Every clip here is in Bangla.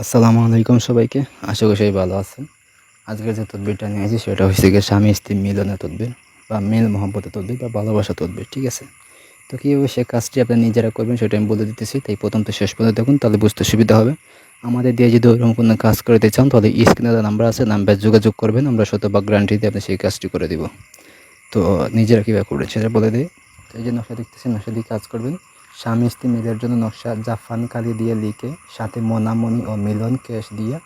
আসসালামু আলাইকুম সবাইকে। আশা করি সবাই ভালো আছেন। আজকে যে তদবিরটা নিয়েছি সেটা হচ্ছে গিয়ে স্বামী স্ত্রী মিলনের তদবির বা মিল মহব্বতের তদবির বা ভালোবাসা তদবির, ঠিক আছে? তো কীভাবে সে কাজটি আপনি নিজেরা করবেন, সেটা আমি বলে দিতেছি। তাই প্রথম তো শেষ পর্যন্ত দেখুন, তাহলে বুঝতে সুবিধা হবে। আমাদের দিয়ে যদি ওরকম কোনো কাজ করতে চান, তাহলে স্ক্রিনে নাম্বার আছে নাম্বার যোগাযোগ করবেন, আমরা শতভাগ গ্যারান্টি দিয়ে আপনি সেই কাজটি করে দিব। তো নিজেরা কীভাবে করবেন, সেটা বলে দিই। এই যে নকশা দেখতেছেন, নকশা দিয়ে কাজ করবেন। স্বামী স্ত্রী মেয়েদের জন্য নকশা জাফান কালি দিয়ে লিখে, সাথে মোনামণি ও মিলন কেশ দিয়ে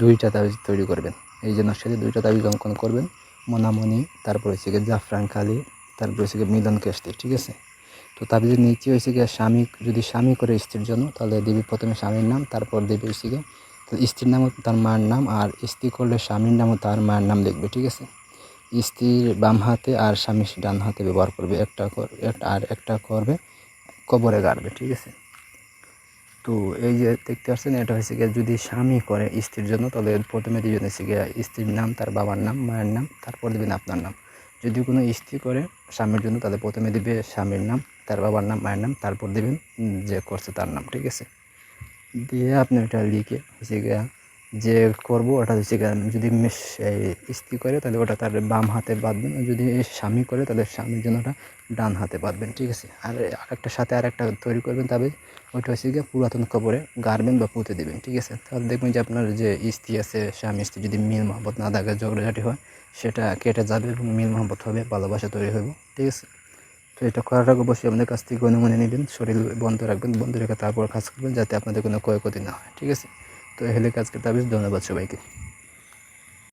দুইটা তাবিজ তৈরি করবেন। এই যে নকশা দিয়ে দুইটা তাবিজ অঙ্কন করবেন, মোনামণি, তারপর হচ্ছে গিয়ে জাফরান কালি, তারপর হচ্ছে গিয়ে মিলন কেশ দিয়ে ঠিক আছে? তো তাবিজের নিচে হয়েছে গিয়ে স্বামী, যদি স্বামী করে স্ত্রীর জন্য, তাহলে দেবী প্রথমে স্বামীর নাম, তারপর দেবী হচ্ছে গিয়ে স্ত্রীর নামও তার মায়ের নাম, আর স্ত্রী করলে স্বামীর নামও তার মায়ের নাম লিখবে, ঠিক আছে? স্ত্রীর বাম হাতে আর স্বামী ডান হাতে ব্যবহার করবে, একটা কর একটা আর একটা করবে কবরে গাড়বে, ঠিক আছে? তো এই যে দেখতে পাচ্ছেন, এটা হচ্ছে গিয়ে যদি স্বামী করে স্ত্রীর জন্য, তাহলে প্রথমে দিবেন হচ্ছে গিয়ে স্ত্রীর নাম, তার বাবার নাম, মায়ের নাম, তারপর দিবেন আপনার নাম। যদি কোনো স্ত্রী করে স্বামীর জন্য, তাহলে প্রথমে দিবে স্বামীর নাম, তার বাবার নাম, মায়ের নাম, তারপর দিবেন যে করছে তার নাম, ঠিক আছে? দিয়ে আপনি ওটা লিখে হচ্ছে গিয়া যে করব, ওটা হচ্ছে যদি স্ত্রী করে, তাহলে ওটা তার বাম হাতে বাঁধবেন যদি স্বামী করে, তাহলে স্বামীর জন্য ওটা ডান হাতে বাঁধবেন, ঠিক আছে? আর আরেকটা সাথে আর একটা তৈরি করবেন তবে, ওইটা হচ্ছে গিয়ে পুরাতন কবরে গাড়বেন বা পুঁতে দেবেন, ঠিক আছে? তাহলে দেখবেন যে আপনার যে স্ত্রী আছে, স্বামী স্ত্রী যদি মিল মহব্বত না থাকে, ঝগড়াঝাটি হয়, সেটা কেটে যাবে এবং মিল মহব্বত হবে, ভালোবাসা তৈরি হবে ঠিক আছে? তো এটা করার আগে অবশ্যই আপনাদের কাছ থেকে অনুমতি নেবেন, শরীর বন্ধ রাখবেন, বন্ধ রেখে তারপর কাজ করবেন, যাতে আপনাদের কোনো ক্ষয়ক্ষতি না হয়, ঠিক আছে? তো এ হলে আজকের তাবিজ ধন্যবাদ সবাইকে।